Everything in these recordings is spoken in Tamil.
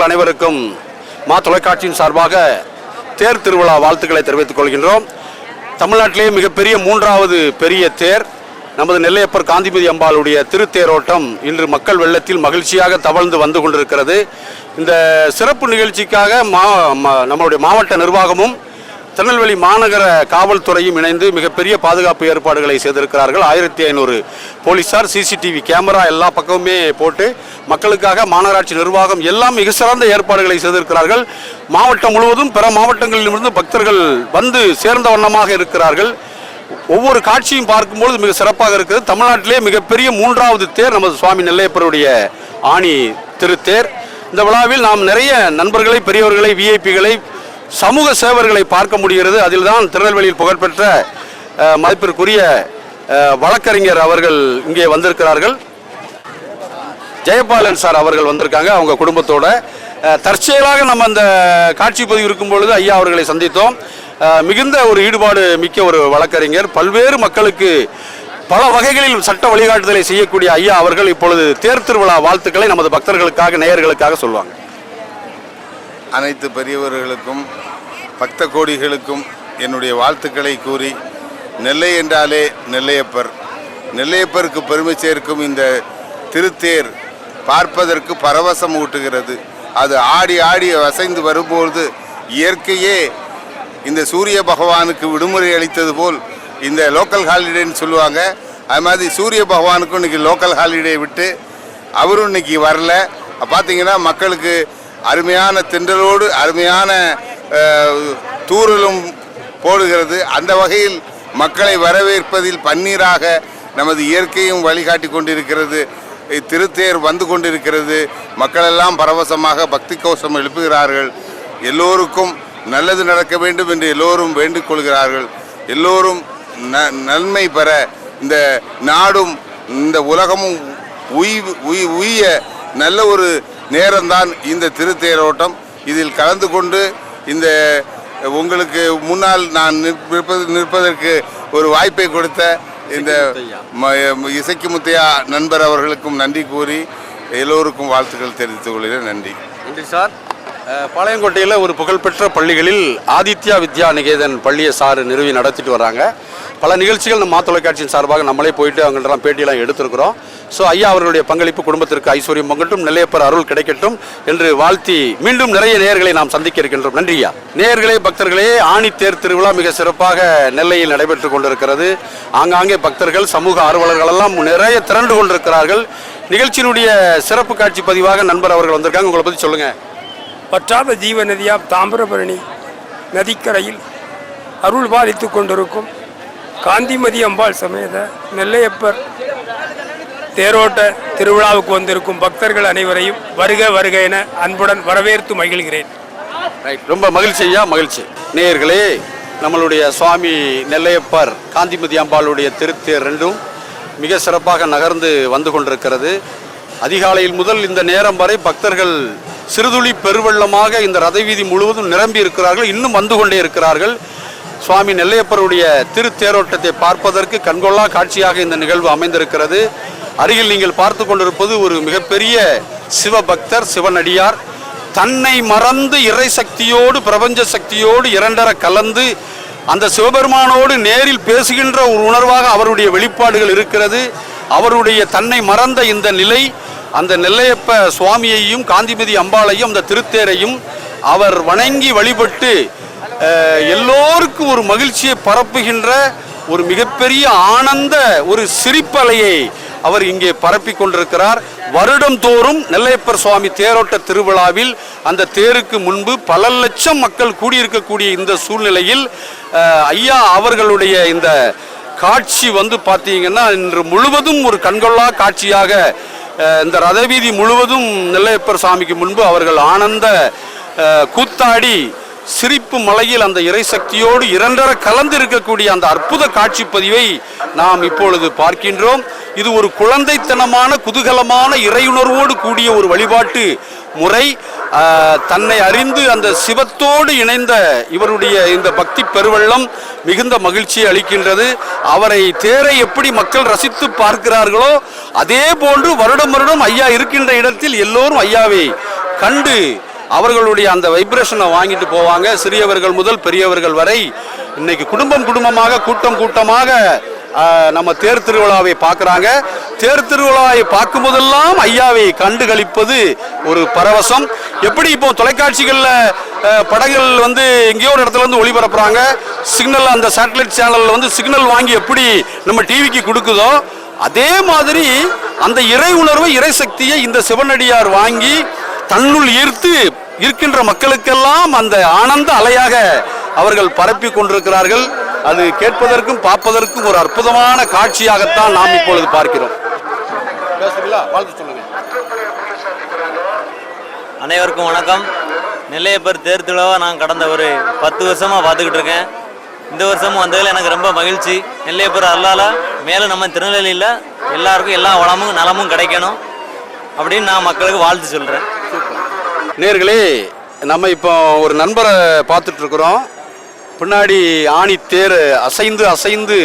மக்கள் அனைவருக்கும் மா தொலைக்காட்சியின் சார்பாக தேர் திருவிழா வாழ்த்துக்களை தெரிவித்துக் கொள்கின்றோம். தமிழ்நாட்டிலேயே மிகப்பெரிய மூன்றாவது பெரிய தேர் நமது நெல்லையப்பர் காந்திமதி அம்பாளுடைய திருத்தேரோட்டம் இன்று மக்கள் வெள்ளத்தில் மகிழ்ச்சியாக தவழ்ந்து வந்து கொண்டிருக்கிறது. இந்த சிறப்பு நிகழ்ச்சிக்காக மா நம்மளுடைய மாவட்ட நிர்வாகமும் திருநெல்வேலி மாநகர காவல்துறையும் இணைந்து மிகப்பெரிய பாதுகாப்பு ஏற்பாடுகளை செய்திருக்கிறார்கள். ஆயிரத்தி ஐநூறு போலீஸார் சிசிடிவி கேமரா எல்லா பக்கமுமே போட்டு மக்களுக்காக மாநகராட்சி நிர்வாகம் எல்லாம் மிக சிறந்த ஏற்பாடுகளை செய்திருக்கிறார்கள். மாவட்டம் முழுவதும் பிற மாவட்டங்களிலிருந்து பக்தர்கள் வந்து சேர்ந்த வண்ணமாக இருக்கிறார்கள். ஒவ்வொரு காட்சியும் பார்க்கும்போது மிக சிறப்பாக இருக்குது. தமிழ்நாட்டிலே மிகப்பெரிய மூன்றாவது தேர் நமது சுவாமி நெல்லையப்பருடைய ஆணி திருத்தேர். இந்த விழாவில் நாம் நிறைய நண்பர்களை பெரியவர்களை விஐபிகளை சமூக சேவர்களை பார்க்க முடிகிறது. அதில் தான் திருநெல்வேலியில் புகழ்பெற்ற மதிப்பிற்குரிய வழக்கறிஞர் அவர்கள் இங்கே வந்திருக்கிறார்கள். ஜெயபாலன் சார் அவர்கள் வந்திருக்காங்க அவங்க குடும்பத்தோட. தற்செயலாக நம்ம அந்த காட்சி பதிவு இருக்கும் பொழுது ஐயா அவர்களை சந்தித்தோம். மிகுந்த ஒரு ஈடுபாடு மிக்க ஒரு வழக்கறிஞர். பல்வேறு மக்களுக்கு பல வகைகளில் சட்ட வழிகாட்டுதலை செய்யக்கூடிய ஐயா அவர்கள் இப்பொழுது தேர் திருவிழா வாழ்த்துக்களை நமது பக்தர்களுக்காக நேயர்களுக்காக சொல்லுவாங்க அனைத்து பெரியவர்களுக்கும் பக்த கோடிகளுக்கும் என்னுடைய வாழ்த்துக்களை கூறி நெல்லை என்றாலே நெல்லையப்பர். நெல்லையப்பருக்கு பெருமை சேர்க்கும் இந்த திருத்தேர் பார்ப்பதற்கு பரவசம் ஊட்டுகிறது. அது ஆடி ஆடி வசைந்து வரும்போது இயற்கையே இந்த சூரிய பகவானுக்கு விடுமுறை அளித்தது போல் இந்த லோக்கல் ஹாலிடேன்னு சொல்லுவாங்க. அது மாதிரி சூரிய பகவானுக்கும் இன்னைக்கு லோக்கல் ஹாலிடே விட்டு அவரும் இன்னைக்கு வரல. பார்த்தீங்கன்னா மக்களுக்கு அருமையான திண்டலோடு அருமையான தூறலும் போடுகிறது. அந்த வகையில் மக்களை வரவேற்பதில் பன்னீராக நமது இயற்கையும் வழிகாட்டி கொண்டிருக்கிறது. திருத்தேர் வந்து கொண்டிருக்கிறது. மக்களெல்லாம் பரவசமாக பக்தி கோஷம் எழுப்புகிறார்கள். எல்லோருக்கும் நல்லது நடக்க வேண்டும் என்று எல்லோரும் வேண்டிக் கொள்கிறார்கள். எல்லோரும் ந- நன்மை பெற இந்த நாடும் இந்த உலகமும் உய் உய் உய்ய நல்ல ஒரு நேரம்தான் இந்த திருத்தேரோட்டம். இதில் கலந்து கொண்டு இந்த உங்களுக்கு முன்னால் நான் நிற்பது நிற்பதற்கு ஒரு வாய்ப்பை கொடுத்த இந்த இசக்கி முத்தையா. நண்பர் அவர்களுக்கும் நன்றி கூறி எல்லோருக்கும் வாழ்த்துக்கள் தெரிவித்துக் கொள்கிறேன். நன்றி. நன்றி சார். பாளையங்கோட்டையில் ஒரு புகழ்பெற்ற பள்ளிகளில் ஆதித்யா வித்யா நிகேதன் பள்ளியை சார் நிறுவி நடத்திட்டு வராங்க. பல நிகழ்ச்சிகள் நம்ம தொலைக்காட்சியின் சார்பாக நம்மளே போயிட்டு அவங்கள்ட்ட பேட்டியெல்லாம் எடுத்திருக்கிறோம். ஸோ ஐயா அவர்களுடைய பங்களிப்பு குடும்பத்திற்கு ஐஸ்வர்யம் பங்கட்டும் நெல்லையப்பர் அருள் கிடைக்கட்டும் என்று வாழ்த்தி மீண்டும் நிறைய நேர்களை நாம் சந்திக்க இருக்கின்றோம். நன்றியா நேர்களே பக்தர்களே ஆணி தேர் திருவிழா மிக சிறப்பாக நெல்லையில் நடைபெற்று கொண்டிருக்கிறது. ஆங்காங்கே பக்தர்கள் சமூக ஆர்வலர்கள் எல்லாம் நிறைய திரண்டு கொண்டிருக்கிறார்கள். நிகழ்ச்சியினுடைய சிறப்பு காட்சி பதிவாக நண்பர் அவர்கள் வந்திருக்காங்க. உங்களை பற்றி சொல்லுங்கள் பற்றாத ஜீவ நதியா தாமிரபரணி நதிக்கரையில் அருள் பாலித்து கொண்டிருக்கும் காந்திமதி அம்பாள் சமேத நெல்லையப்பர் தேரோட்ட திருவிழாவுக்கு வந்திருக்கும் பக்தர்கள் அனைவரையும் வருக வருக என அன்புடன் வரவேற்று மகிழ்கிறேன். ரைட் ரொம்ப மகிழ்ச்சியா மகிழ்ச்சி. நேயர்களே நம்மளுடைய சுவாமி நெல்லையப்பர் காந்திமதி அம்பாளுடைய திருத்தேர் ரெண்டும் மிக சிறப்பாக நகர்ந்து வந்து கொண்டிருக்கிறது. அதிகாலையில் முதல் இந்த நேரம் வரை பக்தர்கள் சிறுதுளி பெருவெள்ளமாக இந்த ரதவீதி முழுவதும் நிரம்பி இருக்கிறார்கள் இன்னும் வந்து கொண்டே இருக்கிறார்கள். சுவாமி நெல்லையப்பருடைய திருத்தேரோட்டத்தை பார்ப்பதற்கு கண்கொள்ளா காட்சியாக இந்த நிகழ்வு அமைந்திருக்கிறது. அருகில் நீங்கள் பார்த்து கொண்டிருப்பது ஒரு மிகப்பெரிய சிவபக்தர் சிவனடியார். தன்னை மறந்து இறை சக்தியோடு பிரபஞ்ச சக்தியோடு இரண்டர கலந்து அந்த சிவபெருமானோடு நேரில் பேசுகின்ற ஒரு உணர்வாக அவருடைய வெளிப்பாடுகள் இருக்கிறது. அவருடைய தன்னை மறந்த இந்த நிலை அந்த நெல்லையப்ப சுவாமியையும் காந்திமதி அம்பாளையும் அந்த திருத்தேரையும் அவர் வணங்கி வழிபட்டு எல்லோருக்கும் ஒரு மகிழ்ச்சியை பரப்புகின்ற ஒரு மிகப்பெரிய ஆனந்த ஒரு சிரிப்பலையை அவர் இங்கே பரப்பி கொண்டிருக்கிறார். வருடம் தோறும் நெல்லையப்பர் சுவாமி தேரோட்ட திருவிழாவில் அந்த தேருக்கு முன்பு பல லட்சம் மக்கள் கூடியிருக்கக்கூடிய இந்த சூழ்நிலையில் ஐயா அவர்களுடைய இந்த காட்சி வந்து பார்த்தீங்கன்னா இன்று முழுவதும் ஒரு கண்கொள்ளா காட்சியாக இந்த ரதவீதி முழுவதும் நெல்லையப்பர் சுவாமிக்கு முன்பு அவர்கள் ஆனந்த கூத்தாடி சிரிப்பு மலையில் அந்த இறை சக்தியோடு இரண்டர கலந்து இருக்கக்கூடிய அந்த அற்புத காட்சி பதிவை நாம் இப்பொழுது பார்க்கின்றோம். இது ஒரு குழந்தைத்தனமான குதூகலமான இறையுணர்வோடு கூடிய ஒரு வழிபாட்டு முறை. தன்னை அறிந்து அந்த சிவத்தோடு இணைந்த இவருடைய இந்த பக்தி பெருவெள்ளம் மிகுந்த மகிழ்ச்சியை அளிக்கின்றது. அவரை தேரை எப்படி மக்கள் ரசித்து பார்க்கிறார்களோ அதே போன்று வருடம் வருடம் ஐயா இருக்கின்ற இடத்தில் எல்லோரும் ஐயாவை கண்டு அவர்களுடைய அந்த வைப்ரேஷனை வாங்கிட்டு போவாங்க. சிறியவர்கள் முதல் பெரியவர்கள் வரை இன்னைக்கு குடும்பம் குடும்பமாக கூட்டம் கூட்டமாக நம்ம தேர் திருவிழாவை பார்க்குறாங்க. தேர் திருவிழாவை பார்க்கும் போதெல்லாம் ஐயாவை கண்டு கழிப்பது ஒரு பரவசம். எப்படி இப்போ தொலைக்காட்சிகளில் படங்கள் வந்து எங்கேயோ ஒரு இடத்துல வந்து ஒளிபரப்புறாங்க. சிக்னல் அந்த சேட்டலைட் சேனலில் வந்து சிக்னல் வாங்கி எப்படி நம்ம டிவிக்கு கொடுக்குதோ அதே மாதிரி அந்த இறை உணர்வு இறை சக்தியை இந்த சிவனடியார் வாங்கி தன்னுள் ஈர்த்து இருக்கின்ற மக்களுக்கெல்லாம் அந்த ஆனந்த அலையாக அவர்கள் பரப்பி கொண்டிருக்கிறார்கள். அது கேட்பதற்கும் பார்ப்பதற்கும் ஒரு அற்புதமான காட்சியாகத்தான் நாம் இப்பொழுது பார்க்கிறோம். அனைவருக்கும் வணக்கம். நெல்லையப்பர் தேர் நான் கடந்த ஒரு பத்து வருஷமாக பார்த்துக்கிட்டு இருக்கேன். இந்த வருஷமும் வந்ததில் எனக்கு ரொம்ப மகிழ்ச்சி. நெல்லையப்பர் அல்லால மேலும் நம்ம திருநெல்வேலியில் எல்லாருக்கும் எல்லா வளமும் நலமும் கிடைக்கணும் அப்படின்னு நான் மக்களுக்கு வாழ்த்து சொல்கிறேன் நேர்களே நம்ம இப்போ ஒரு நண்பரை பார்த்துட்டு இருக்கிறோம் பின்னாடி ஆணி தேர் அசைந்து அசைந்து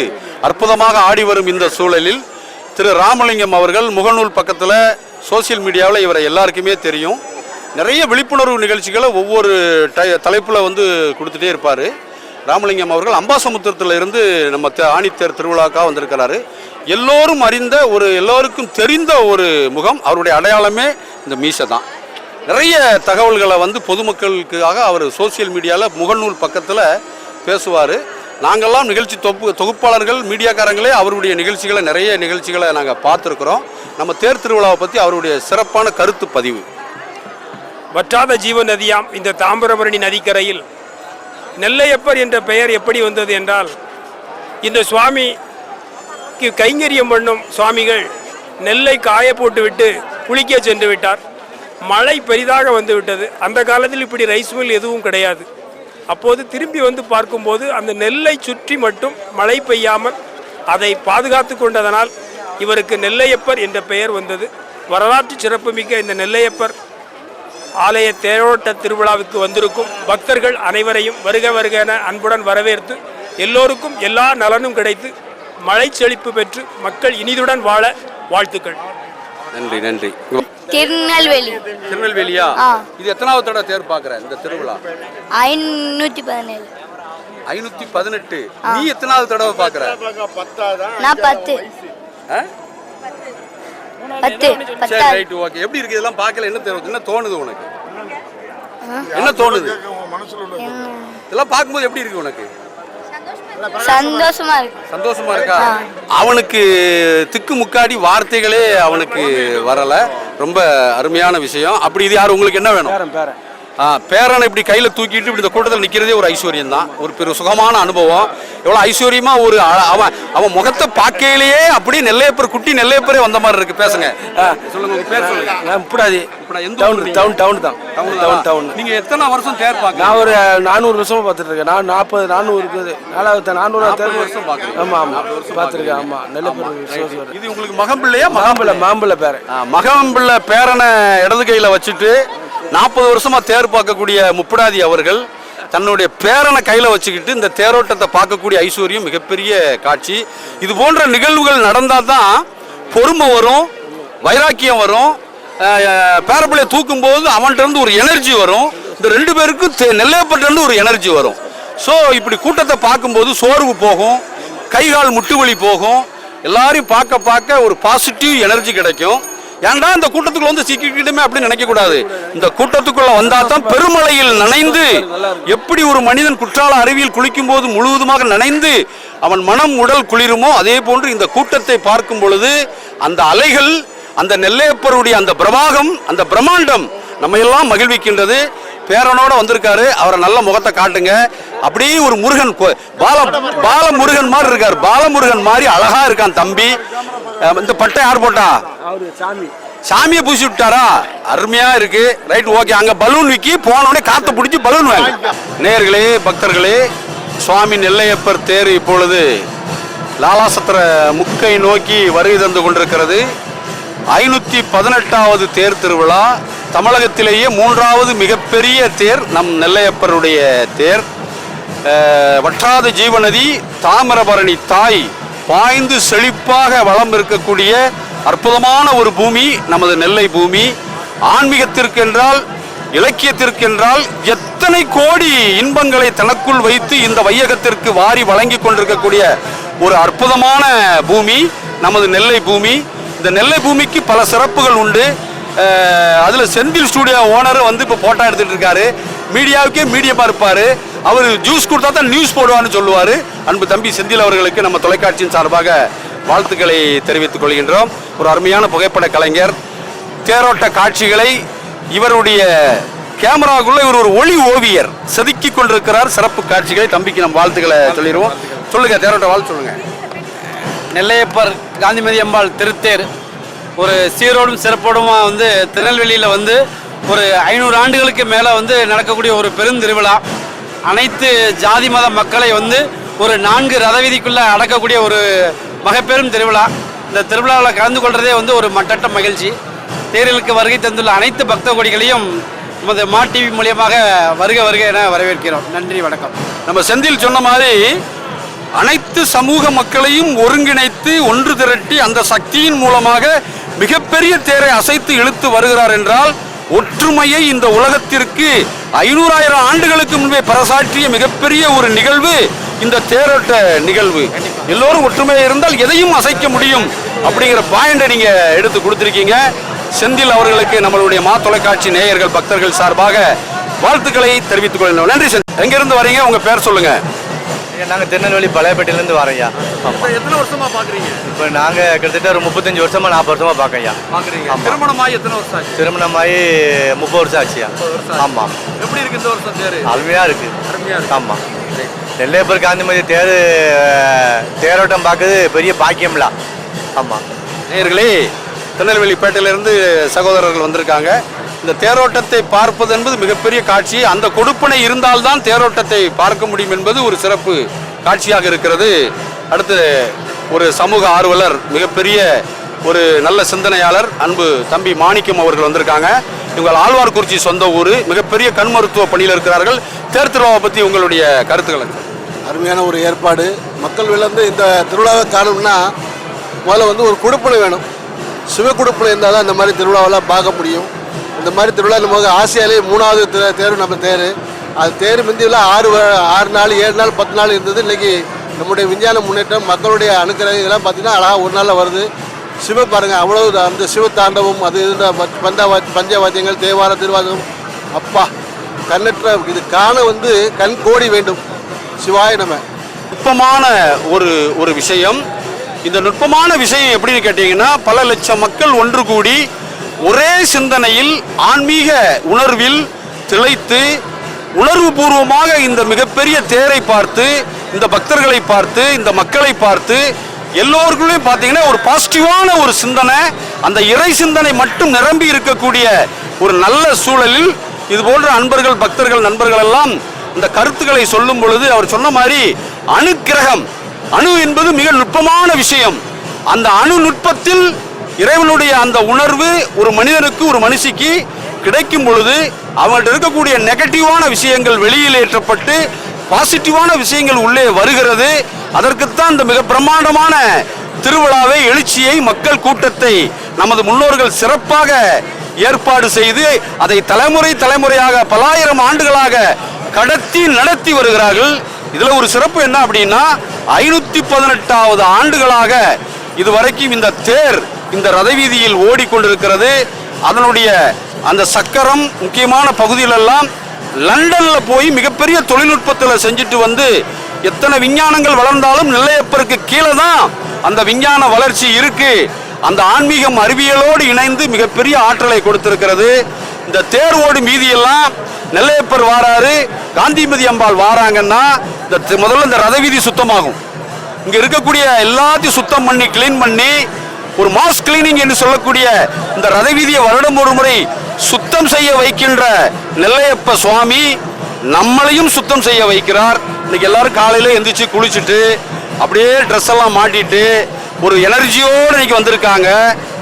அற்புதமாக ஆடி வரும் இந்த சூழலில் திரு ராமலிங்கம் அவர்கள் முகநூல் பக்கத்தில் சோஷியல் மீடியாவில் இவரை எல்லாருக்குமே தெரியும். நிறைய விழிப்புணர்வு நிகழ்ச்சிகளை ஒவ்வொரு டை தலைப்பில் வந்து கொடுத்துட்டே இருப்பார். ராமலிங்கம் அவர்கள் அம்பாசமுத்திரத்தில் இருந்து நம்ம ஆணித்தேர் திருவிழாக்காக வந்திருக்கிறாரு. எல்லோரும் அறிந்த ஒரு எல்லோருக்கும் தெரிந்த ஒரு முகம் அவருடைய அடையாளமே இந்த மீசை தான். நிறைய தகவல்களை வந்து பொதுமக்களுக்காக அவர் சோஷியல் மீடியாவில் முகநூல் பக்கத்தில் பேசுவார். நாங்கள்லாம் நிகழ்ச்சி தொப்பு தொகுப்பாளர்கள் மீடியாக்காரங்களே அவருடைய நிகழ்ச்சிகளை நிறைய நிகழ்ச்சிகளை நாங்கள் பார்த்துருக்குறோம். நம்ம தேர் திருவிழாவை பற்றி அவருடைய சிறப்பான கருத்து பதிவு. வற்றாத ஜீவ நதியாம் இந்த தாமிரபரணி நதிக்கரையில். நெல்லையப்பர் என்ற பெயர் எப்படி வந்தது என்றால் இந்த சுவாமிக்கு கைங்கரியம் பண்ணும் சுவாமிகள் நெல்லை காய போட்டுவிட்டு குளிக்க சென்று விட்டார். மழை பெரிதாக வந்துவிட்டது. அந்த காலத்தில் இப்படி ரைஸ் மில் எதுவும் கிடையாது. அப்போது திரும்பி வந்து பார்க்கும்போது அந்த நெல்லை சுற்றி மட்டும் மழை பெய்யாமல் அதை பாதுகாத்து கொண்டதனால் இவருக்கு நெல்லையப்பர் என்ற பெயர் வந்தது. வரலாற்று சிறப்புமிக்க இந்த நெல்லையப்பர் ஆலய தேரோட்ட திருவிழாவுக்கு வந்திருக்கும் பக்தர்கள் அனைவரையும் வருக வருக என அன்புடன் வரவேற்று எல்லோருக்கும் எல்லா நலனும் கிடைத்து மழை செழிப்பு பெற்று மக்கள் இனிதுடன் வாழ வாழ்த்துக்கள். நன்றி நன்றி. திருநெல்வேலி. திருநெல்வேலியா. இது எத்தனாவது தடவை தேர் பார்க்குற இந்த திருவிழா? ஐநூற்றி பதினேழு. ஐநூற்றி பதினெட்டு. நீ எத்தனாவது தடவை பார்க்குற? நான் பத்து. ஆ? பத்து சரி ரைட் ஓகே எப்படி இருக்கு? இதெல்லாம் பார்க்கல. என்ன தோணுது என்ன தோணுது உனக்கு? என்ன தோணுது? இதெல்லாம் பார்க்கும்போது எப்படி இருக்கு உனக்கு? சந்தோஷமா இருக்கு. சந்தோஷமா இருக்கா? அவனுக்கு திக்கு முக்காடி வார்த்தைகளே அவனுக்கு வரல. ரொம்ப அருமையான விஷயம். அப்படி இது யார்? உங்களுக்கு என்ன வேணும்? பேரனை இப்படி கையில் தூக்கிட்டு இப்படி இந்த கூட்டத்தில் நிற்கிறதே ஒரு ஐஸ்வர்யம் தான் ஒரு பெரு சுகமான அனுபவம். எவ்வளோ ஐஸ்வர்யமா ஒரு அவன் அவன் முகத்தை பார்க்கையிலேயே அப்படியே நெல்லையப்பர் குட்டி நெல்லையப்பரே வந்த மாதிரி இருக்கு. பேசுங்க. சொல்லுங்க உங்க பேர் சொல்லுங்க. இப்படாது டவுன்? டவுன் டவுன் தான். Town town town. நீங்க எத்தனை வருஷம் தேர் பார்க்க நான் ஒரு நானூறு வருஷமா பார்த்துட்டு இருக்கேன். நான் நாற்பது நானூறு இருக்குது நாலாவது நானூறு வருஷம் பார்க்கறீங்க. ஆமா ஆமா. நாற்பது வருஷம் பார்த்துருக்கேன். பார்க்கறீங்க. ஆமா. நெல்லப்பூர் சிவசிவர் இது உங்களுக்கு மகம் பிள்ளையா மகம் மாம்பழ மாம்பழ பேரை மகம்பிள்ளை பேரனை இடது கையில் வச்சுட்டு நாற்பது வருஷமாக தேர் பார்க்கக்கூடிய முப்படாதி அவர்கள் தன்னுடைய பேரனை கையில் வச்சுக்கிட்டு இந்த தேரோட்டத்தை பார்க்கக்கூடிய ஐஸ்வர்யம் மிகப்பெரிய காட்சி. இது போன்ற நிகழ்வுகள் நடந்தால் தான் பொறுமை வரும் வைராக்கியம் வரும். பேரப்பிள்ளையை தூக்கும்போது அவன்கிட்டருந்து ஒரு எனர்ஜி வரும். இந்த ரெண்டு பேருக்கும் நெல்லையப்பட்டிருந்து இருந்து ஒரு எனர்ஜி வரும். ஸோ இப்படி கூட்டத்தை பார்க்கும்போது சோர்வு போகும் கை கால் முட்டு வலி போகும். எல்லாரையும் பார்க்க பார்க்க ஒரு பாசிட்டிவ் எனர்ஜி கிடைக்கும். ஏன்டா இந்த கூட்டத்துக்குள்ள வந்து சிக்கிக்கிட்டுமே அப்படின்னு நினைக்கக்கூடாது இந்த கூட்டத்துக்குள்ள வந்தா தான் பெருமழையில் நனைந்து எப்படி ஒரு மனிதன் குற்றால அருவியில் குளிக்கும் போது முழுவதுமாக நனைந்து அவன் மனம் உடல் குளிருமோ அதே போன்று இந்த கூட்டத்தை பார்க்கும் பொழுது அந்த அலைகள் அந்த நெல்லையப்பருடைய அந்த பிரவாகம் அந்த பிரம்மாண்டம் நம்ம எல்லாம் மகிழ்விக்கின்றது. பேரனோட வந்திருக்காரு அவரை நல்ல முகத்தை காட்டுங்க. அப்படியே ஒரு முருகன் பால பாலமுருகன் மாதிரி இருக்கார். பாலமுருகன் மாதிரி அழகா இருக்கான் தம்பி. இந்த பட்டை யார் போட்டா? அவரு சாமி. சாமியை பூசி விட்டாரா? அருமையா இருக்கு. ரைட் ஓகே அங்க பலூன் விக்கி போன உடனே காத்து பிடிச்சி பலூன் வாங்க. நேர்களே பக்தர்களே சுவாமி நெல்லையப்பர் தேர் இப்பொழுது லாலாசத்திர முக்கை நோக்கி வருகை தந்து கொண்டிருக்கிறது. ஐநூற்றி பதினெட்டாவது தேர் திருவிழா. தமிழகத்திலேயே மூன்றாவது மிகப்பெரிய தேர் நம் நெல்லையப்பருடைய தேர். வற்றாத ஜீவநதி தாமிரபரணி தாய் பாய்ந்து செழிப்பாக வளம் இருக்கக்கூடிய அற்புதமான ஒரு பூமி நமது நெல்லை பூமி. ஆன்மீகத்திற்கு என்றால் எத்தனை கோடி இன்பங்களை தனக்குள் வைத்து இந்த வையகத்திற்கு வாரி வழங்கி கொண்டிருக்கக்கூடிய ஒரு அற்புதமான பூமி நமது நெல்லை பூமி. இந்த நெல்லை பூமிக்கு பல சிறப்புகள் உண்டு. அதில் செந்தில் ஸ்டூடியோ ஓனர் வந்து இப்போ போட்டோ எடுத்துகிட்டு இருக்காரு. மீடியாவுக்கே மீடியமாக இருப்பார். அவர் ஜூஸ் கொடுத்தா தான் நியூஸ் போடுவான்னு சொல்லுவார். அன்பு தம்பி செந்தில் அவர்களுக்கு நம்ம தொலைக்காட்சியின் சார்பாக வாழ்த்துக்களை தெரிவித்துக் கொள்கின்றோம். ஒரு அருமையான புகைப்பட கலைஞர் தேரோட்ட காட்சிகளை இவருடைய கேமராக்குள்ள இவர் ஒரு ஒளி ஓவியர் செதுக்கி கொண்டிருக்கிறார். சிறப்பு காட்சிகளை தம்பிக்கு நம்ம வாழ்த்துக்களை சொல்லிடுவோம். சொல்லுங்க தேரோட்ட வாழ்த்து சொல்லுங்க. நெல்லையப்பர் காந்திமதி அம்பாள் திருத்தேர் ஒரு சீரோடும் சிறப்போடுமா வந்து திருநெல்வேலியில் வந்து ஒரு ஐநூறு ஆண்டுகளுக்கு மேலே வந்து நடக்கக்கூடிய ஒரு பெருந்திருவிழா. அனைத்து ஜாதி மத மக்களை வந்து ஒரு நான்கு ரத வீதிக்குள்ளே அடக்கக்கூடிய ஒரு மகப்பெரும் திருவிழா. இந்த திருவிழாவில் கலந்து கொள்கிறதே வந்து ஒரு மட்டற்ற மகிழ்ச்சி. தேரிலுக்கு வருகை தந்துள்ள அனைத்து பக்த கோடிகளையும் நமது மா டிவி மூலியமாக வருக வருக என வரவேற்கிறோம். நன்றி வணக்கம். நம்ம செந்தில் சொன்ன மாதிரி அனைத்து சமூக மக்களையும் ஒருங்கிணைத்து ஒன்று திரட்டி அந்த சக்தியின் மூலமாக மிகப்பெரிய தேரை அசைத்து இழுத்து வருகிறார் என்றால் ஒற்றுமையை இந்த உலகத்திற்கு ஐநூறாயிரம் ஆண்டுகளுக்கு முன்பே பறைசாற்றிய மிகப்பெரிய ஒரு நிகழ்வு இந்த தேரோட்ட நிகழ்வு. எல்லோரும் ஒற்றுமையா இருந்தால் எதையும் அசைக்க முடியும் அப்படிங்கிற பாயிண்டை நீங்க எடுத்து கொடுத்திருக்கீங்க. செந்தில் அவர்களுக்கு நம்மளுடைய மா தொலைக்காட்சி நேயர்கள் பக்தர்கள் சார்பாக வாழ்த்துக்களை தெரிவித்துக் கொள்கிறோம் நன்றி செந்தில். எங்கிருந்து வரீங்க? உங்க பேர் சொல்லுங்க. நாங்கள் திருநெல்வேலி பழையப்பேட்டையிலேருந்து ஆமாம் எத்தனை வருஷமா பாக்குறீங்க? இப்போ நாங்கள் கிட்டத்தட்ட ஒரு முப்பத்தஞ்சு வருஷமா நாற்பது வருஷமா பார்க்கய்யா பாக்குறீங்க. ஆமா. திருமணமாகி எத்தனை வருஷம் ஆச்சு? திருமணமாகி முப்பது வருஷம் ஆச்சுயா. ஆமாம் எப்படி இருக்கு இந்த வருஷம் தேரு? அருமையாக இருக்கு. அருமையா இருக்கு. ஆமாம் நெல்லையப்பர் காந்திமதி தேர் தேரோட்டம் பார்க்குறது பெரிய பாக்கியம்ல. ஆமாம் நேயர்களே திருநெல்வேலி பேட்டையிலிருந்து சகோதரர்கள் வந்திருக்காங்க. இந்த தேரோட்டத்தை பார்ப்பது என்பது மிகப்பெரிய காட்சி. அந்த கொடுப்பனை இருந்தால்தான் தேரோட்டத்தை பார்க்க முடியும் என்பது ஒரு சிறப்பு காட்சியாக இருக்கிறது. அடுத்து ஒரு சமூக ஆர்வலர் மிகப்பெரிய ஒரு நல்ல சிந்தனையாளர் அன்பு தம்பி மாணிக்கம் அவர்கள் வந்திருக்காங்க. இவங்க ஆழ்வார்குறிச்சி சொந்த ஊர் மிகப்பெரிய கண் மருத்துவ பணியில் இருக்கிறார்கள். தேர் திருவிழாவை பற்றி உங்களுடைய கருத்துக்களை அருமையான ஒரு ஏற்பாடு. மக்கள் விழுந்து இந்த திருவிழாவை காணும்னா முதல்ல வந்து ஒரு கொடுப்பனை வேணும். சிவ கொடுப்பனை இருந்தால் தான் இந்த மாதிரி திருவிழாவெல்லாம் பார்க்க முடியும். இந்த மாதிரி திருவிழா நமக்கு ஆசியாலே மூணாவது தே- தேர் நம்ம தேர். அது தேர் முந்தியெல்லாம் ஆறு ஆறு நாள் ஏழு நாள் பத்து நாள் இருந்தது. இன்றைக்கி நம்முடைய விஞ்ஞான முன்னேற்றம் மக்களுடைய அனுக்கிரகம் இதெல்லாம் பார்த்தீங்கன்னா அழகாக ஒரு நாளில் வருது. சிவ பாருங்கள் அவ்வளவு அந்த சிவ தாண்டவம் அது இந்த பந்தவா பஞ்சவாத்தியங்கள் தேவார திருவாதம் அப்பா கண்ணற்ற இது காண வந்து கண் கோடி வேண்டும். சிவாய நம்ம நுட்பமான ஒரு ஒரு விஷயம். இந்த நுட்பமான விஷயம் எப்படின்னு கேட்டிங்கன்னா பல லட்சம் மக்கள் ஒன்று கூடி ஒரே சிந்தனையில் ஆன்மீக உணர்வில் திளைத்து உணர்வு பூர்வமாக இந்த மிகப்பெரிய தேரை பார்த்து இந்த பக்தர்களை பார்த்து இந்த மக்களை பார்த்து எல்லோருக்குள்ளேயும் பார்த்தீங்கன்னா ஒரு பாசிட்டிவான ஒரு சிந்தனை அந்த இறை சிந்தனை மட்டும் நிரம்பி இருக்கக்கூடிய ஒரு நல்ல சூழலில் இது போன்ற அன்பர்கள் பக்தர்கள் நண்பர்கள் எல்லாம் இந்த கருத்துக்களை சொல்லும் பொழுது அவர் சொன்ன மாதிரி அணுக்கிரகம் அணு என்பது மிக நுட்பமான விஷயம். அந்த அணு நுட்பத்தில் இறைவனுடைய அந்த உணர்வு ஒரு மனிதனுக்கு ஒரு மனுஷிக்கு கிடைக்கும் பொழுது அவங்கள்ட்ட இருக்கக்கூடிய நெகட்டிவான விஷயங்கள் வெளியில் ஏற்றப்பட்டு பாசிட்டிவான விஷயங்கள் உள்ளே வருகிறது. அதற்குத்தான் இந்த மிக பிரம்மாண்டமான திருவிழாவை எழுச்சியை மக்கள் கூட்டத்தை நமது முன்னோர்கள் சிறப்பாக ஏற்பாடு செய்து அதை தலைமுறை தலைமுறையாக பலாயிரம் ஆண்டுகளாக கடத்தி நடத்தி வருகிறார்கள். இதில் ஒரு சிறப்பு என்ன அப்படின்னா ஐநூற்றி பதினெட்டாவது ஆண்டுகளாக இதுவரைக்கும் இந்த தேர் இந்த ரத வீதியில் ஓடிக்கொண்டிருக்கிறது. அதனுடைய அந்த சக்கரம் முக்கியமான பகுதியிலெல்லாம் லண்டனில் போய் மிகப்பெரிய தொழில்நுட்பத்தில் செஞ்சுட்டு வந்து எத்தனை விஞ்ஞானங்கள் வளர்ந்தாலும் நெல்லையப்பருக்கு கீழே தான் அந்த விஞ்ஞான வளர்ச்சி இருக்கு. அந்த ஆன்மீகம் அறிவியலோடு இணைந்து மிகப்பெரிய ஆற்றலை கொடுத்திருக்கிறது. இந்த தேர் ஓடும் வீதியெல்லாம் நெல்லையப்பர் வாராரு காந்திமதி அம்பாள் வாராங்கன்னா இந்த முதல்ல இந்த ரத வீதி சுத்தமாகும். இங்கே இருக்கக்கூடிய எல்லாத்தையும் சுத்தம் பண்ணி கிளீன் பண்ணி ஒரு மாஸ் கிளீனிங் என்று சொல்லக்கூடிய இந்த ரத வீதியை வருடம் ஒரு முறை சுத்தம் செய்ய வைக்கின்ற நெல்லையப்ப சுவாமி நம்மளையும் சுத்தம் செய்ய வைக்கிறார். இன்னைக்கு எல்லாரும் காலையில் எந்திரிச்சு குளிச்சுட்டு அப்படியே ட்ரெஸ் எல்லாம் மாட்டிட்டு ஒரு எனர்ஜியோடு இன்னைக்கு வந்திருக்காங்க.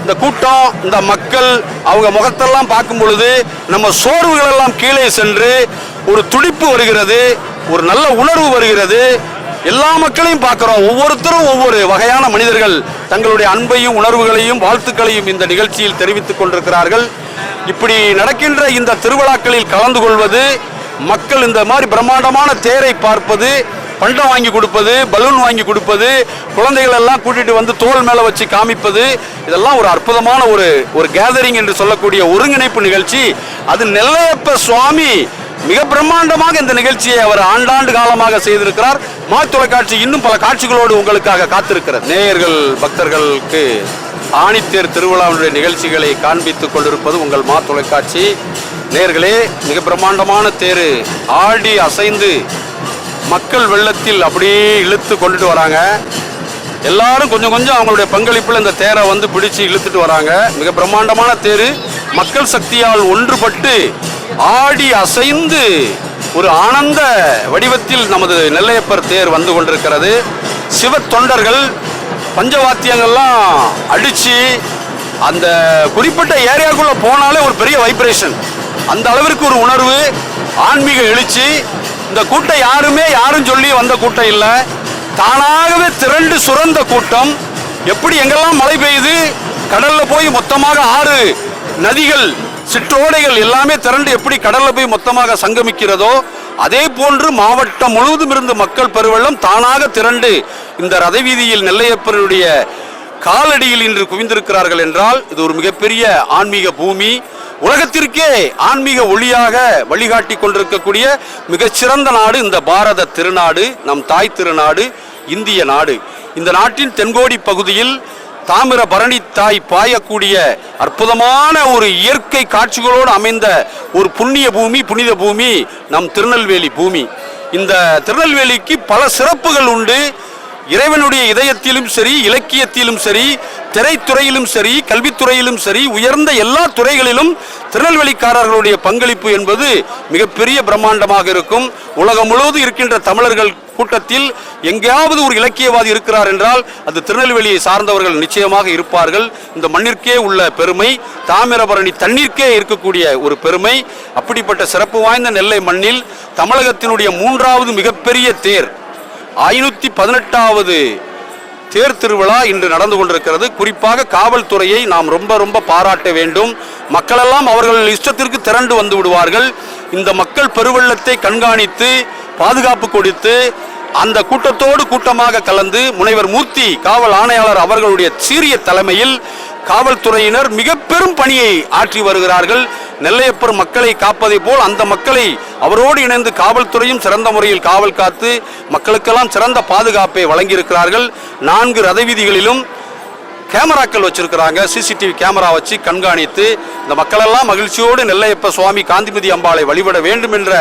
இந்த கூட்டம் இந்த மக்கள் அவங்க முகத்தெல்லாம் பார்க்கும் பொழுது நம்ம சோர்வுகளெல்லாம் கீழே சென்று ஒரு துடிப்பு வருகிறது ஒரு நல்ல உணர்வு வருகிறது. எல்லா மக்களையும் பார்க்கிறோம். ஒவ்வொருத்தரும் ஒவ்வொரு வகையான மனிதர்கள் தங்களுடைய அன்பையும் உணர்வுகளையும் வாழ்த்துக்களையும் இந்த நிகழ்ச்சியில் தெரிவித்துக் கொண்டிருக்கிறார்கள். இப்படி நடக்கின்ற இந்த திருவிழாக்களில் கலந்து கொள்வது மக்கள் இந்த மாதிரி பிரம்மாண்டமான தேரை பார்ப்பது பண்டம் வாங்கி கொடுப்பது பலூன் வாங்கி கொடுப்பது குழந்தைகள் எல்லாம் கூட்டிட்டு வந்து தோல் மேலே வச்சு காமிப்பது இதெல்லாம் ஒரு அற்புதமான ஒரு ஒரு கேதரிங் என்று சொல்லக்கூடிய ஒருங்கிணைப்பு நிகழ்ச்சி. அது நெல்லையப்ப சுவாமி மிக பிரம்மாண்டமாக இந்த நிகழ்ச்சியை அவர் ஆண்டாண்டு காலமாக செய்திருக்கிறார். மாய் தொலைக்காட்சி இன்னும் பல காட்சிகளோடு உங்களுக்காக காத்திருக்கிறது. நேயர்கள் பக்தர்களுக்கு ஆணித்தேர் திருவிழாவுடைய நிகழ்ச்சிகளை காண்பித்துக் கொண்டிருப்பது உங்கள் மா தொலைக்காட்சி நேர்களே மிக பிரம்மாண்டமான தேர் ஆடி அசைந்து மக்கள் வெள்ளத்தில் அப்படியே இழுத்து கொண்டுட்டு வராங்க. எல்லாரும் கொஞ்சம் கொஞ்சம் அவங்களுடைய பங்களிப்பில் இந்த தேரை வந்து பிடிச்சு இழுத்துட்டு வராங்க. மிக பிரம்மாண்டமான தேர். மக்கள் சக்தியால் ஒன்றுபட்டு ஆடி அசைந்து ஒரு ஆனந்த வடிவத்தில் நமது நெல்லையப்பர் தேர் வந்து கொண்டிருக்கிறது. சிவ தொண்டர்கள் பஞ்சவாத்தியங்கள்லாம் அடித்து அந்த குறிப்பிட்ட ஏரியாவுக்குள்ளே போனாலே ஒரு பெரிய வைப்ரேஷன் அந்த அளவிற்கு ஒரு உணர்வு ஆன்மீக எழுச்சி. இந்த கூட்டம் யாருமே யாரும் சொல்லி வந்த கூட்டம் இல்லை. தானாகவே திரண்டு சுரந்த கூட்டம். எப்படி எங்கெல்லாம் மழை பெய்யுது? கடலில் போய் மொத்தமாக ஆறு நதிகள் சிற்றோடைகள் எல்லாமே திரண்டு எப்படி கடல்ல போய் மொத்தமாக சங்கமிக்கிறதோ அதே போன்று மாவட்டம் முழுவதும் இருந்து மக்கள் பெருவெள்ளம் தானாக திரண்டு இந்த ரத வீதியில் நெல்லையப்பனுடைய காலடியில் இன்று குவிந்திருக்கிறார்கள் என்றால் இது ஒரு மிகப்பெரிய ஆன்மீக பூமி. உலகத்திற்கே ஆன்மீக ஒளியாக வழிகாட்டி கொண்டிருக்கக்கூடிய மிகச்சிறந்த நாடு இந்த பாரத திருநாடு நம் தாய் திருநாடு இந்திய நாடு. இந்த நாட்டின் தென்கோடி பகுதியில் தாமிர பரணி தாய் பாயக்கூடிய அற்புதமான ஒரு இயற்கை காட்சிகளோடு அமைந்த ஒரு புண்ணிய பூமி புனித பூமி நம் திருநெல்வேலி பூமி. இந்த திருநெல்வேலிக்கு பல சிறப்புகள் உண்டு. இறைவனுடைய இதயத்திலும் சரி இலக்கியத்திலும் சரி திரைத்துறையிலும் சரி கல்வித்துறையிலும் சரி உயர்ந்த எல்லா துறைகளிலும் திருநெல்வேலிக்காரர்களுடைய பங்களிப்பு என்பது மிகப்பெரிய பிரம்மாண்டமாக இருக்கும். உலகம் முழுவதும் இருக்கின்ற தமிழர்கள் கூட்டத்தில் எங்கேயாவது ஒரு இலக்கியவாதி இருக்கிறார் என்றால் அது திருநெல்வேலியை சார்ந்தவர்கள் நிச்சயமாக இருப்பார்கள். இந்த மண்ணிற்கே உள்ள பெருமை தாமிரபரணி தண்ணீர்க்கே இருக்கக்கூடிய ஒரு பெருமை அப்படிப்பட்ட சிறப்பு வாய்ந்த நெல்லை மண்ணில் தமிழகத்தினுடைய மூன்றாவது மிகப்பெரிய தேர் ஐநூற்றி பதினெட்டாவது தேர் திருவிழா இன்று நடந்து கொண்டிருக்கிறது. குறிப்பாக காவல்துறையை நாம் ரொம்ப ரொம்ப பாராட்ட வேண்டும். மக்களெல்லாம் அவர்கள் இஷ்டத்திற்கு திரண்டு வந்து விடுவார்கள். இந்த மக்கள் பெருவெள்ளத்தை கண்காணித்து பாதுகாப்பு கொடுத்து அந்த கூட்டத்தோடு கூட்டமாக கலந்து முனைவர் மூர்த்தி காவல் ஆணையாளர் அவர்களுடைய சீரிய தலைமையில் காவல்துறையினர் மிக பெரும் பணியை ஆற்றி வருகிறார்கள். நெல்லையப்பர் மக்களை காப்பதை போல் அந்த மக்களை அவரோடு இணைந்து காவல்துறையும் சிறந்த முறையில் காவல் காத்து மக்களுக்கெல்லாம் சிறந்த பாதுகாப்பை வழங்கியிருக்கிறார்கள். நான்கு ரத வீதிகளிலும் கேமராக்கள் வச்சிருக்கிறாங்க. சிசிடிவி கேமரா வச்சு கண்காணித்து இந்த மக்களெல்லாம் மகிழ்ச்சியோடு நெல்லையப்ப சுவாமி காந்திமதி அம்பாளை வழிபட வேண்டும் என்ற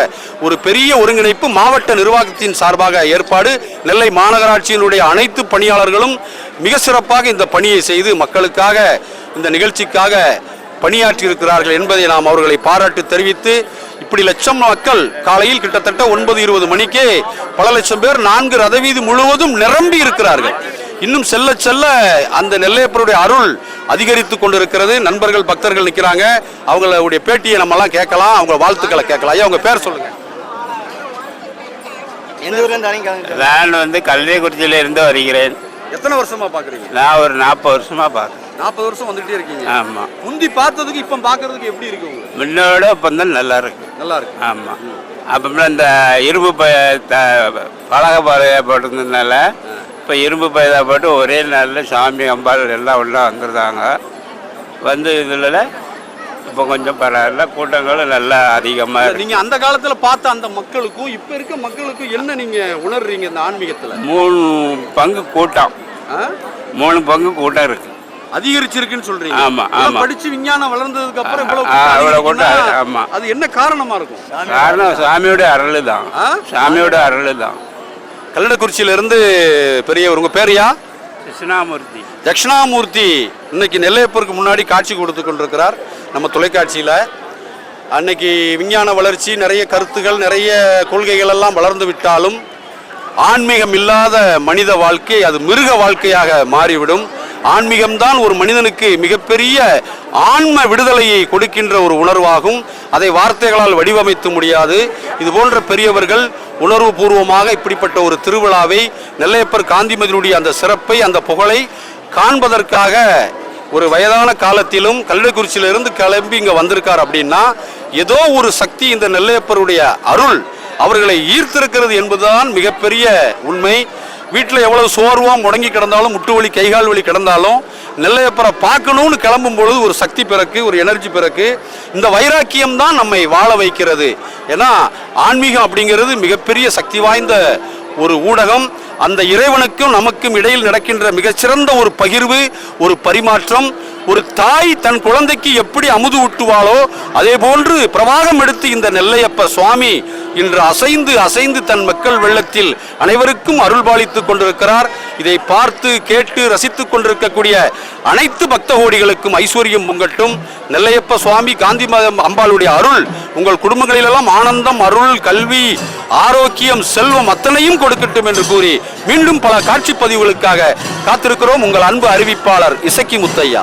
ஒரு பெரிய ஒருங்கிணைப்பு மாவட்ட நிர்வாகத்தின் சார்பாக ஏற்பாடு. நெல்லை மாநகராட்சியினுடைய அனைத்து பணியாளர்களும் மிக சிறப்பாக இந்த பணியை செய்து மக்களுக்காக இந்த நிகழ்ச்சிக்காக பணியாற்றி இருக்கிறார்கள் என்பதை நாம் அவர்களை பாராட்டு தெரிவித்து இப்படி லட்சம் மக்கள் காலையில் கிட்டத்தட்ட ஒன்பது இருபது மணிக்கே பல லட்சம் பேர் நான்கு ரதவீதி முழுவதும் நிரம்பி இருக்கிறார்கள். இன்னும் செல்ல செல்ல அந்த நெல்லையப்பருடைய அருள் அதிகரித்து கொண்டிருக்கிறது. நண்பர்கள் பக்தர்கள் நிற்கிறாங்க அவங்களுடைய பேட்டியை நம்மலாம் கேட்கலாம். அவங்க வாழ்த்துக்களை கேட்கலாம். ஐயா உங்க பேர் சொல்லுங்க. நான் வந்து கல்விக்குறிச்சியில இருந்து வருகிறேன். எத்தனை வருஷமா பாக்குறீங்க நான் ஒரு நாற்பது வருஷமா பார்க்குறேன். நாற்பது வருஷம் வந்துட்டே இருக்கீங்க. ஆமாம் முந்தி பார்த்ததுக்கு இப்ப பாக்குறதுக்கு எப்படி இருக்கு உங்களுக்கு? முன்னோட இப்போ தான் நல்லா இருக்கு. நல்லா இருக்கு. ஆமாம் அப்புறம் இந்த இரும்பு ப பலகை பலகை போட்டிருந்ததுனால இப்போ இரும்பு பைதா போட்டு ஒரே நாளில் சாமி அம்பாள் எல்லாம் உள்ள வந்துருந்தாங்க வந்து இதில் இப்போ கொஞ்சம் பரவாயில்ல கூட்டங்களும் நல்லா அதிகமாக இருக்கு. நீங்க அந்த காலத்துல பார்த்த அந்த மக்களுக்கும் இப்ப இருக்க மக்களுக்கும் என்ன நீங்க உணர்றீங்க இந்த ஆன்மீகத்துல? மூணு பங்கு கூட்டம்? மூணு பங்கு கூட்டம் இருக்கு. அதிகரிச்சிருக்குன்னு சொல்றீங்க. ஆமா, ஆமா. படிச்சு விஞ்ஞானம் வளர்ந்ததுக்கு அப்புறம் இவ்வளவு அதிகரிக்குன்னா, ஆமா. அது என்ன காரணமா இருக்கும்? காரணம் சாமியோட அருள் தான் ஆ? சாமியோட அருள் தான் கல்லடக்குறிச்சியில இருந்து பெரியவர் உங்க பேரையா கிருஷ்ணாமூர்த்தி. தட்சிணாமூர்த்தி. இன்னைக்கு நெல்லையப்பருக்கு முன்னாடி காட்சி கொடுத்து கொண்டிருக்கிறார் நம்ம தொலைக்காட்சியில். அன்னைக்கு விஞ்ஞான வளர்ச்சி நிறைய கருத்துகள் நிறைய கொள்கைகள் எல்லாம் வளர்ந்து விட்டாலும் ஆன்மீகம் இல்லாத மனித வாழ்க்கை அது மிருக வாழ்க்கையாக மாறிவிடும். ஆன்மீகம்தான் ஒரு மனிதனுக்கு மிகப்பெரிய ஆன்ம விடுதலையை கொடுக்கின்ற ஒரு உணர்வாகும். அதை வார்த்தைகளால் வடிவமைத்து முடியாது. இது போன்ற பெரியவர்கள் உணர்வு பூர்வமாக இப்படிப்பட்ட ஒரு திருவிழாவை நெல்லையப்பர் காந்திமதியினுடைய அந்த சிறப்பை அந்த புகழை காண்பதற்காக ஒரு வயதான காலத்திலும் கள்ளக்குறிச்சியிலிருந்து கிளம்பி இங்கே வந்திருக்கார் அப்படின்னா ஏதோ ஒரு சக்தி இந்த நெல்லையப்பருடைய அருள் அவர்களை ஈர்த்திருக்கிறது என்பதுதான் மிகப்பெரிய உண்மை. வீட்டில் எவ்வளவு சோர்வாக முடங்கி கிடந்தாலும் முட்டு வலி கைகால் வலி கிடந்தாலும் நெல்லையப்பரை பார்க்கணும்னு கிளம்பும் பொழுது ஒரு சக்தி பிறக்கு ஒரு எனர்ஜி பிறக்கு இந்த வைராக்கியம் தான் நம்மை வாழ வைக்கிறது. ஏன்னா ஆன்மீகம் அப்படிங்கிறது மிகப்பெரிய சக்தி வாய்ந்த ஒரு ஊடகம் அந்த இறைவனுக்கும் நமக்கும் இடையில் நடக்கின்ற மிகச்சிறந்த ஒரு பகிர்வு ஒரு பரிமாற்றம் ஒரு தாய் தன் குழந்தைக்கு எப்படி அமுது ஊட்டுவாளோ அதே போன்று பிரவாகம் எடுத்து இந்த நெல்லையப்ப சுவாமி இன்று அசைந்து அசைந்து தன் மக்கள் வெள்ளத்தில் அனைவருக்கும் அருள்பாலித்துக் கொண்டிருக்கிறார். இதை பார்த்து கேட்டு ரசித்துக் கொண்டிருக்கக்கூடிய அனைத்து பக்த கோடிகளுக்கும் ஐஸ்வர்யம் பொங்கட்டும். நெல்லையப்ப சுவாமி காந்தி மாதம் அம்பாளுடைய அருள் உங்கள் குடும்பங்களிலெல்லாம் ஆனந்தம் அருள் கல்வி ஆரோக்கியம் செல்வம் அத்தனையும் கொடுக்கட்டும் என்று கூறி மீண்டும் பல காட்சி பதிவுகளுக்காக காத்திருக்கிறோம். உங்கள் அன்பு அறிவிப்பாளர் இசக்கி முத்தையா.